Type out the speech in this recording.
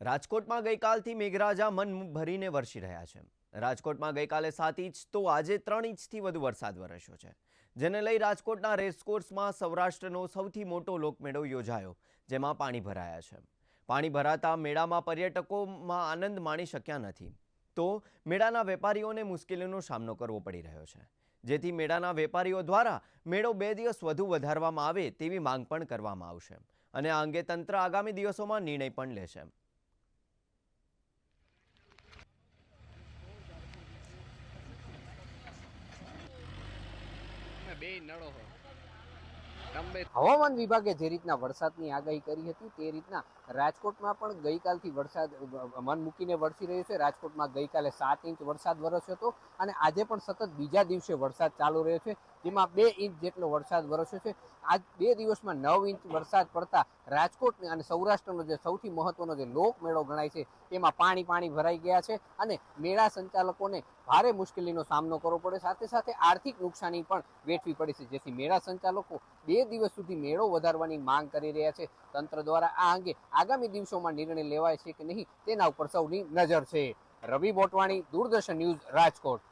રાજકોટમાં ગઈકાલથી મેઘરાજા મન ભરીને વરસી રહ્યા છે. રાજકોટમાં ગઈકાલે સાત ઇંચ તો આજે ત્રણ ઇંચથી વધુ વરસાદ વરસ્યો છે. જેને લઈ રાજકોટના રેસકોર્સમાં સૌરાષ્ટ્રનો સૌથી મોટો લોકમેળો યોજાયો, જેમાં પાણી ભરાયા છે. પાણી ભરાતા મેળામાં પર્યટકોમાં આનંદ માણી શક્યા નથી. તો મેળાના વેપારીઓને મુશ્કેલીનો સામનો કરવો પડી રહ્યો છે. જેથી મેળાના વેપારીઓ દ્વારા મેળો બે દિવસ વધુ વધારવામાં આવે તેવી માંગ પણ કરવામાં આવશે. અને આ અંગે તંત્ર આગામી દિવસોમાં નિર્ણય પણ લેશે. બે નળો હો તમે હવામાન વિભાગે જે રીતના વરસાદની આગાહી કરી હતી તે રીતના રાજકોટમાં પણ ગઈકાલથી વરસાદ મન મૂકીને વરસી રહ્યો છે. રાજકોટમાં ગઈકાલે સાત ઇંચ વરસાદ વરસ્યો હતો અને આજે પણ સતત બીજા દિવસે વરસાદ ચાલુ રહ્યો છે, જેમાં બે ઇંચ જેટલો વરસાદ વરસ્યો છે. આજ બે દિવસમાં નવ ઇંચ વરસાદ પડતા રાજકોટ અને સૌરાષ્ટ્રનો જે સૌથી મહત્વનો જે લોકમેળો ગણાય છે તેમાં પાણી પાણી ભરાઈ ગયા છે અને મેળા સંચાલકોને ભારે મુશ્કેલીનો સામનો કરવો પડે. સાથે સાથે આર્થિક નુકસાની પણ વેઠવી પડી છે. જેથી મેળા સંચાલકો બે દિવસ સુધી મેળો વધારવાની માંગ કરી રહ્યા છે. તંત્ર દ્વારા આ અંગે આગામી દિવસોમાં નિર્ણય લેવાય છે કે નહીં તેના ઉપર સૌની નજર છે. રવિ બોટવાણી, દૂરદર્શન ન્યૂઝ રાજકોટ.